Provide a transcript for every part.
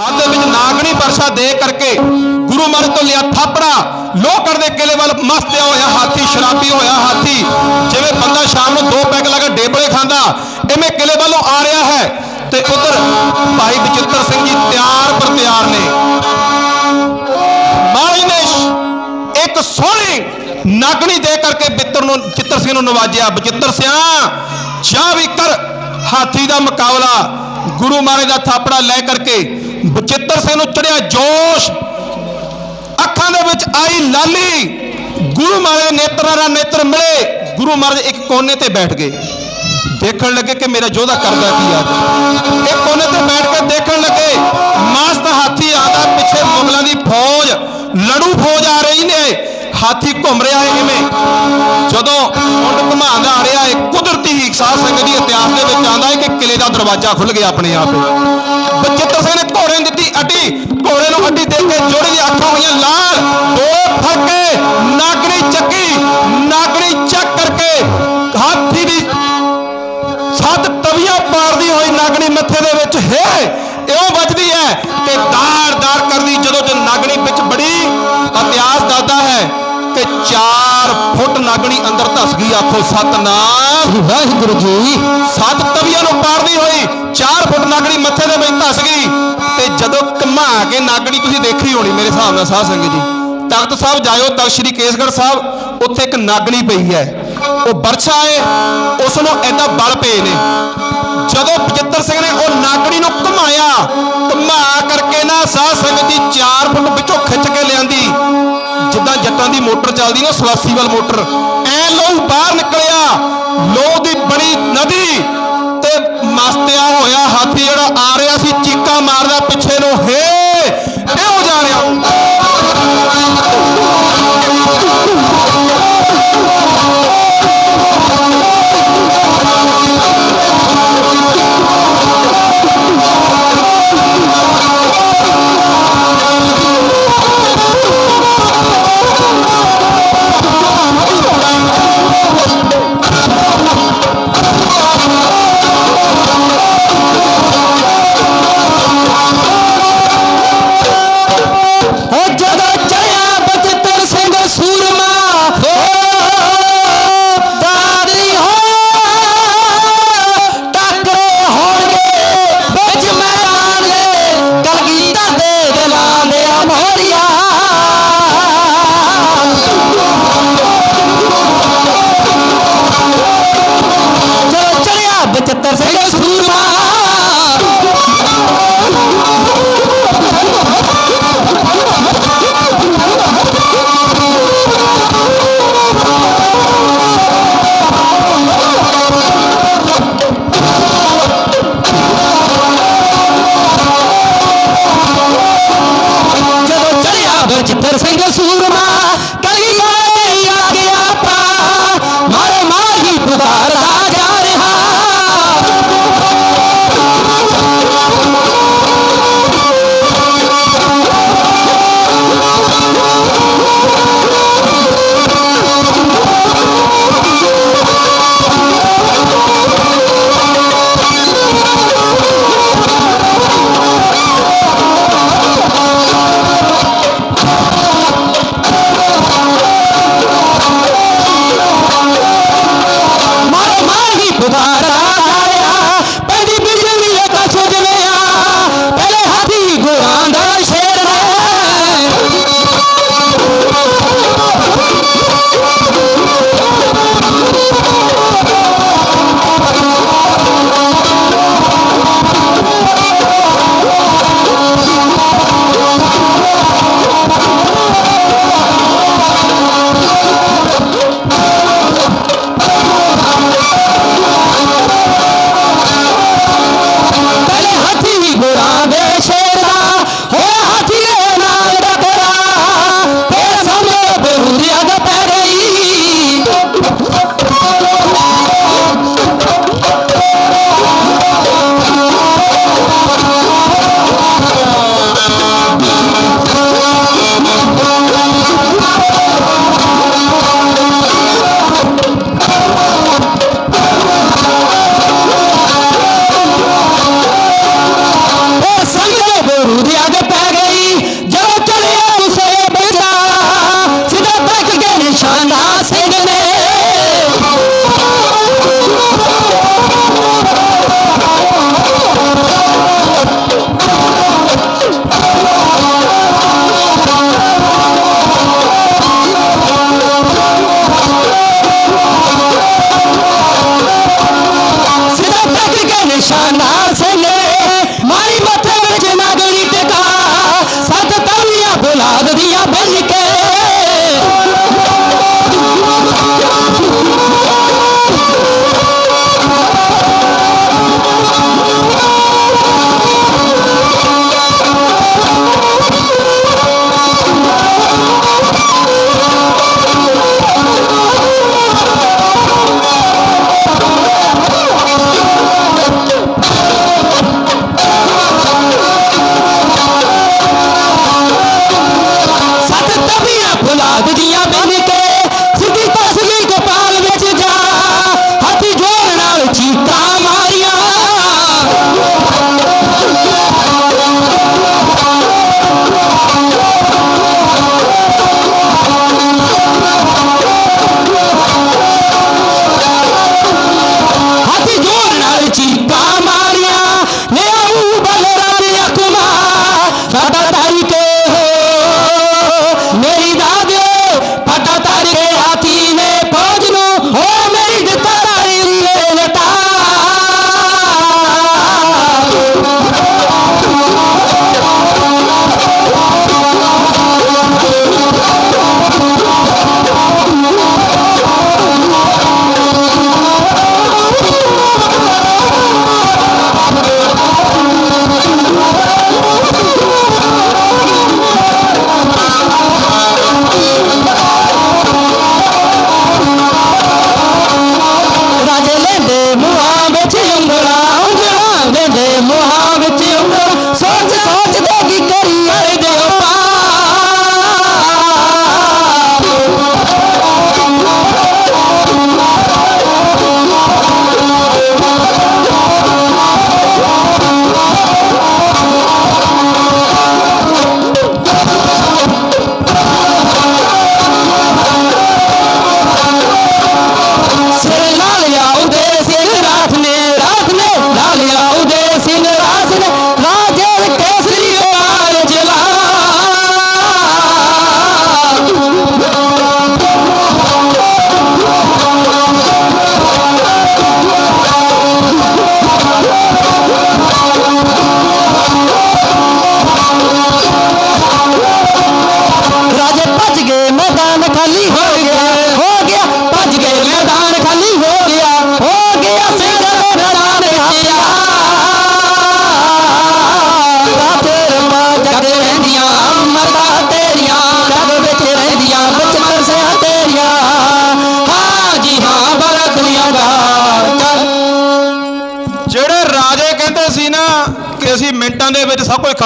ਹੱਥ ਦੇ ਵਿੱਚ ਨਾਗਣੀ ਪਰਸ਼ਾ ਦੇ ਕਰਕੇ ਗੁਰੂ ਮਹਾਰਾਜ ਤੋਂ ਲਿਆ ਥਾਪੜਾ ਲੋਹਗੜ ਦੇ ਕਿਲੇ ਵੱਲ ਮਸਤਿਆ ਹੋਇਆ ਹਾਥੀ, ਸ਼ਰਾਬੀ ਹੋਇਆ ਹਾਥੀ। ਜਿਵੇਂ ਬੰਦਾ ਸ਼ਾਮ ਨੂੰ ਦੋ ਪੈਗ ਲਾ ਕੇ ਡੇਬਲੇ ਖਾਂਦਾ, ਐਵੇਂ ਕਿਲੇ ਵੱਲੋਂ ਆ ਰਿਹਾ ਹੈ। ਤੇ ਉਧਰ ਭਾਈ ਬਚਿੱਤਰ ਸਿੰਘ ਜੀ ਤਿਆਰ ਪਰ ਤਿਆਰ ਨੇ। ਮਾਈ ਨੇ ਇੱਕ ਸੋਹਣੀ ਨਾਗਣੀ ਦੇ ਕਰਕੇ ਬਿੱਤਰ ਨੂੰ, ਚਿੱਤਰ ਸਿੰਘ ਨੂੰ ਨਵਾਜਿਆ। ਬਚਿੱਤਰ ਸਿਆ, ਜਾ ਵੀ ਕਰ ਹਾਥੀ ਦਾ ਮੁਕਾਬਲਾ। ਗੁਰੂ ਮਹਾਰਾਜ ਦਾ ਥਾਪੜਾ ਲੈ ਕਰਕੇ ਬਚਿੱਤਰ ਸਿੰਘ ਨੂੰ ਚੜਿਆ ਜੋਸ਼। ਅੱਖਾਂ ਦੇ ਵਿੱਚ ਆਈ ਲਾਲੀ। ਗੁਰੂ ਮਹਾਰਾਜ ਨੇਤਰਾਂ ਨਾਲ ਨੇਤਰ ਮਿਲੇ। ਗੁਰੂ ਮਹਾਰਾਜ ਇੱਕ ਕੋਨੇ ਤੇ ਬੈਠ ਗਏ। ਦੇਖਣ ਲੱਗੇ ਕਿ ਮੇਰਾ ਯੋਧਾ ਕਰਦਾ ਕੀ ਆ। ਇਹ ਕੋਨੇ ਤੇ ਬੈਠ ਕੇ ਦੇਖਣ ਲੱਗੇ ਮਸਤ ਹਾਥੀ ਆਦਾ ਪਿੱਛੇ ਮੁਗਲਾਂ ਦੀ ਫੌਜ, ਲੜੂ ਫੌਜ ਆ ਰਹੀ ਨੇ। ਹਾਥੀ ਘੁੰਮ ਰਿਹਾ ਹੈ ਕਿਵੇਂ? ਜਦੋਂ ਮੁੰਡ ਘੁਮਾਉਂਦਾ ਆ ਰਿਹਾ ਹੈ, ਕੁਦਰਤੀ ਹੀ ਸਾਧ ਸੰਗਤ ਦੀ ਇਤਿਹਾਸ ਦੇ ਵਿੱਚ ਆਉਂਦਾ ਹੈ ਕਿ ਕਿਲੇ ਦਾ ਦਰਵਾਜ਼ਾ ਖੁੱਲ ਗਿਆ ਆਪਣੇ ਆਪ ਹੀ ਬਚਿੱਤਰ ਸਿੰਘ ਨੇ ਨੂੰ ਦਿੱਤੀ ਅੱਡੀ। ਘੋੜੇ ਨੂੰ ਅੱਡੀ ਦੇ ਕੇ ਜੋੜੇ ਦੀ ਅੱਖਾਂ ਹੋਈਆਂ ਲਾਲ। ਦੋ ਫੜਕੇ ਨਾਗਣੀ ਚੱਕੀ ਨਾਗਣੀ ਚੱਕ ਕਰਕੇ ਹਾਥੀ ਦੀ ਸੱਤ ਤਵੀਆਂ ਪਾੜਦੀ ਹੋਈ ਨਾਗਣੀ ਮੱਥੇ ਦੇ ਵਿੱਚ ਹੈ ਇਉਂ ਵੱਜਦੀ ਹੈ ਦਾੜ ਦਾੜ ਕਰਦੀ ਜਦੋਂ ਤੇ ਨਾਗਣੀ ਵਿੱਚ ਬੜੀ ਇਤਿਹਾਸ ਦੱਸਦਾ ਹੈ ਕਿ 4 ਫੁੱਟ ਨਾਗਣੀ ਅੰਦਰ ਧਸ ਗਈ ਆਖੋ ਸਤਨਾਮ। ਵਾਹਿਗੁਰੂ ਜੀ। ਸੱਤ ਤਵੀਆਂ ਨੂੰ ਪਾੜਦੀ ਹੋਈ 4 ਫੁੱਟ ਨਾਗਣੀ ਮੱਥੇ ਦੇ ਵਿੱਚ ਧਸ ਗਈ। ਤੇ ਜਦੋਂ ਘਮਾ ਕੇ ਨਾਗਣੀ ਤੁਸੀਂ ਦੇਖੀ ਹੋਣੀ ਮੇਰੇ ਹਿਸਾਬ ਨਾਲ ਸਾਧ ਸੰਗਤ ਜੀ। ਤਖਤ ਸਾਹਿਬ ਜਾਇਓ, ਤਖਤ ਸ੍ਰੀ ਕੇਸਗੜ੍ਹ ਸਾਹਿਬ, ਉੱਥੇ ਇੱਕ ਨਾਗਣੀ ਪਈ ਹੈ। ਉਹ ਬਰਛਾ ਹੈ ਉਸ ਨੂੰ ਐਡਾ ਬਲ ਪਏ ਨੇ। ਜਦੋਂ ਬਚਿੱਤਰ ਸਿੰਘ ਨੇ ਉਹ ਨਾਗਣੀ ਨੂੰ ਘੁਮਾਇਆ, ਘੁਮਾ ਕਰਕੇ ਨਾ ਸਾਧ ਸੰਗਤ ਦੀ 4 ਫੁੱਟ ਵਿੱਚੋਂ ਖਿੱਚ ਕੇ ਲਿਆਂਦੀ। ਜਿੱਦਾਂ ਜੱਟਾਂ ਦੀ ਮੋਟਰ ਚੱਲਦੀ ਨਾ, ਸਵਾਸੀ ਵਾਲ ਮੋਟਰ। ਐ ਲਹੂ ਬਾਹਰ ਨਿਕਲਿਆ, ਲੋਹ ਦੀ ਬਣੀ ਨਦੀ ਤੇ ਮਸਤਿਆ ਹੋਇਆ ਹਾਥੀ ਜਿਹੜਾ ਆ ਰਿਹਾ ਸੀ, ਚੀਕਾਂ ਮਾਰਦਾ ਪਿੱਛੇ ਨੂੰ ਹੇ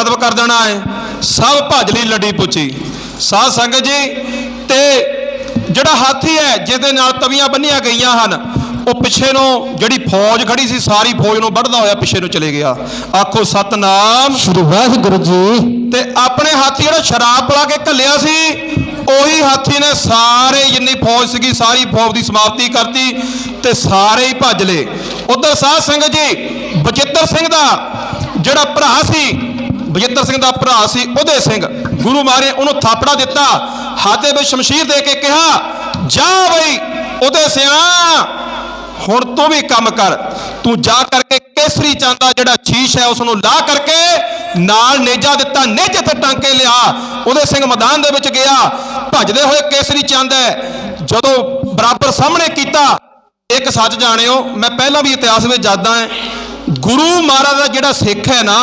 ਖਤਮ ਕਰ ਦੇਣਾ ਹੈ। ਸਭ ਭੱਜ ਲਈ ਲੱਡੀ ਪੁੱਛੀ ਸਾਧ ਸੰਗਤ ਜੀ ਤੇ ਜਿਹੜਾ ਹਾਥੀ ਹੈ ਜਿਹਦੇ ਨਾਲ ਤਵੀਆਂ ਬੰਨੀਆਂ ਗਈਆਂ ਹਨ ਉਹ ਪਿੱਛੇ ਨੂੰ ਜਿਹੜੀ ਫੌਜ ਖੜੀ ਸੀ ਸਾਰੀ ਫੌਜ ਨੂੰ ਵੱਢਦਾ ਹੋਇਆ ਪਿੱਛੇ ਨੂੰ ਚਲੇ ਗਿਆ। ਆਖੋ ਸਤਨਾਮ। ਸ਼੍ਰੀ ਵਾਹਿਗੁਰੂ ਜੀ। ਤੇ ਆਪਣੇ ਹਾਥੀ ਜਿਹੜਾ ਸ਼ਰਾਬ ਪਿਲਾ ਕੇ ਘੱਲਿਆ ਸੀ ਉਹੀ ਹਾਥੀ ਨੇ ਸਾਰੇ ਜਿੰਨੀ ਫੌਜ ਸੀਗੀ ਸਾਰੀ ਫੌਜ ਦੀ ਸਮਾਪਤੀ ਕਰਤੀ ਤੇ ਸਾਰੇ ਹੀ ਭੱਜ ਲਏ। ਉਧਰ ਸਾਧ ਸੰਗਤ ਜੀ ਬਚਿੱਤਰ ਸਿੰਘ ਦਾ ਜਿਹੜਾ ਭਰਾ ਸੀ ਬਚਿੱਤਰ ਸਿੰਘ ਦਾ ਭਰਾ ਸੀ ਉਹਦੇ ਸਿੰਘ। ਗੁਰੂ ਮਾਰੇ ਉਹਨੂੰ ਥਾਪੜਾ ਦਿੱਤਾ। ਹਾਤੇ ਵਿੱਚ ਸ਼ਮਸ਼ੀਰ ਦੇ ਕੇ ਕਿਹਾ, ਜਾ ਬਈ ਉਹਦੇ ਸਿਆ, ਹੁਣ ਤੂੰ ਵੀ ਕੰਮ ਕਰ। ਤੂੰ ਜਾ ਕਰਕੇ ਕੇਸਰੀ ਚੰਦ ਦਾ ਜਿਹੜਾ ਸ਼ੀਸ਼ ਹੈ ਉਸ ਨੂੰ ਲਾ ਕਰਕੇ ਨਾਲ ਨੇਜਾ ਦਿੱਤਾ, ਨੇਜੇ ਤੇ ਟਾਂਕੇ ਲਿਆ। ਉਹਦੇ ਸਿੰਘ ਮੈਦਾਨ ਦੇ ਵਿੱਚ ਗਿਆ। ਭੱਜਦੇ ਹੋਏ ਕੇਸਰੀ ਚੰਦ ਹੈ, ਜਦੋਂ ਬਰਾਬਰ ਸਾਹਮਣੇ ਕੀਤਾ, ਇੱਕ ਸੱਚ ਜਾਣਿਓ, ਮੈਂ ਪਹਿਲਾਂ ਵੀ ਇਤਿਹਾਸ ਵਿੱਚ ਜਾਦਾ ਹੈ, ਗੁਰੂ ਮਹਾਰਾਜ ਦਾ ਜਿਹੜਾ ਸਿੱਖ ਹੈ ਨਾ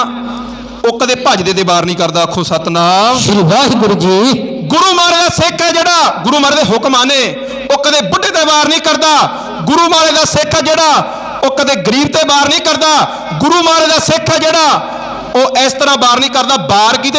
ਉਹ ਕਦੇ ਭੱਜਦੇ ਦੇ ਵਾਰ ਨਹੀਂ ਕਰਦਾ ਆਖੋ ਸਤਨਾਮ। ਸ਼੍ਰੀ ਵਾਹਿਗੁਰੂ ਜੀ। ਗੁਰੂ ਮਹਾਰਾਜ ਦਾ ਸਿੱਖ ਹੈ ਜਿਹੜਾ ਗੁਰੂ ਮਹਾਰਾਜ ਦੇ ਹੁਕਮ ਆਨੇ ਉਹ ਕਦੇ ਬੁੱਢੇ ਤੇ ਵਾਰ ਨਹੀਂ ਕਰਦਾ ਗੁਰੂ ਮਹਾਰਾਜ ਦਾ ਸਿੱਖ ਹੈ ਜਿਹੜਾ ਉਹ ਕਦੇ ਗਰੀਬ ਤੇ ਵਾਰ ਨਹੀਂ ਕਰਦਾ ਗੁਰੂ ਮਹਾਰਾਜ ਦਾ ਸਿੱਖ ਹੈ ਜਿਹੜਾ ਉਹ ਇਸ ਤਰ੍ਹਾਂ ਵਾਰ ਨਹੀਂ ਕਰਦਾ ਵਾਰ ਕਿਤੇ